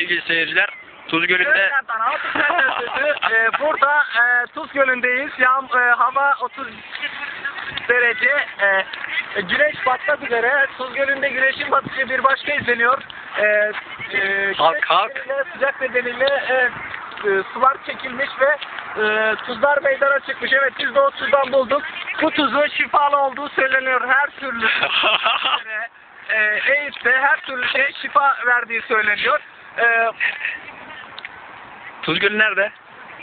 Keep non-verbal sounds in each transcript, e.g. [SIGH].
Sevgili seyirciler, Tuz Gölü'nde. [LAUGHS] Ee, burada e, Tuz Gölü'ndeyiz. Yağm, e, hava 30 derece. E, e, güneş batmak üzere. Tuz Gölü'nde güneşin batışı bir başka izleniyor. E, e, Kalk, kalk. Sıcak nedeniyle e, e, sular çekilmiş ve e, tuzlar meydana çıkmış. Evet biz de o tuzdan bulduk. Bu tuzun şifalı olduğu söyleniyor. Her türlü [LAUGHS] e, AIDS'te her türlü şey şifa verdiği söyleniyor. E, Tuz Gölü nerede?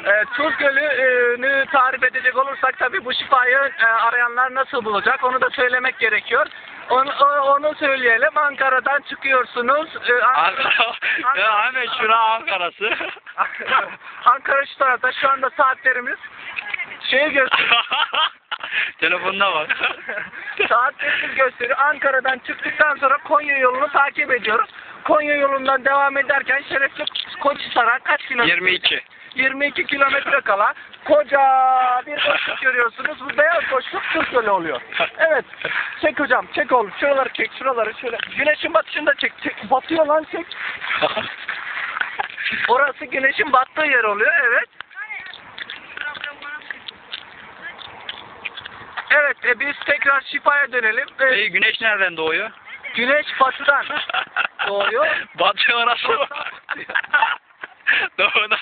e, Tuz Gölü'nü tarif edecek olursak tabii bu şifayı e, arayanlar nasıl bulacak onu da söylemek gerekiyor. Onu, onu söyleyelim. Ankara'dan çıkıyorsunuz. E, Ankara. [LAUGHS] ya Ahmet şura Ankara'sı. [LAUGHS] Ankara şu tarafta. Şu anda saatlerimiz [LAUGHS] şeyi gösteriyor. [LAUGHS] Telefonuna bak. [LAUGHS] Saatlerimiz gösteriyor. Ankara'dan çıktıktan sonra Konya yolunu takip ediyoruz. Konya yolundan devam ederken Şerefli Koçhisar'a kaç kilometre? 22. 22 kilometre kala koca bir boşluk görüyorsunuz. Bu beyaz boşluk Tuz Gölü oluyor. [LAUGHS] Evet. Çek hocam. Çek oğlum. Şuraları çek. Şuraları şöyle. Güneşin batışını da çek. çek. Batıyor lan çek. Orası güneşin battığı yer oluyor. Evet. Evet. e, biz tekrar şifaya dönelim. E, Ey güneş nereden doğuyor? güneş batıdan [LAUGHS] doğuyor. Batıyor orası. [LAUGHS] Doğuda.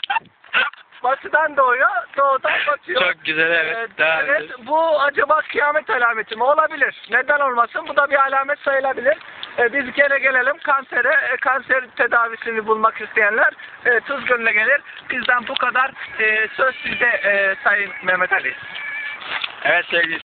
Batıdan doğuyor. Doğudan batıyor. Çok güzel evet. Evet, Devam evet, edelim. bu acaba kıyamet alameti mi? Olabilir. Neden olmasın? Bu da bir alamet sayılabilir. Ee, biz gene gelelim kansere, e, kanser tedavisini bulmak isteyenler e, Tuz Gölü'ne gelir. Bizden bu kadar. E, söz sizde e, Sayın Mehmet Ali. Evet sevgili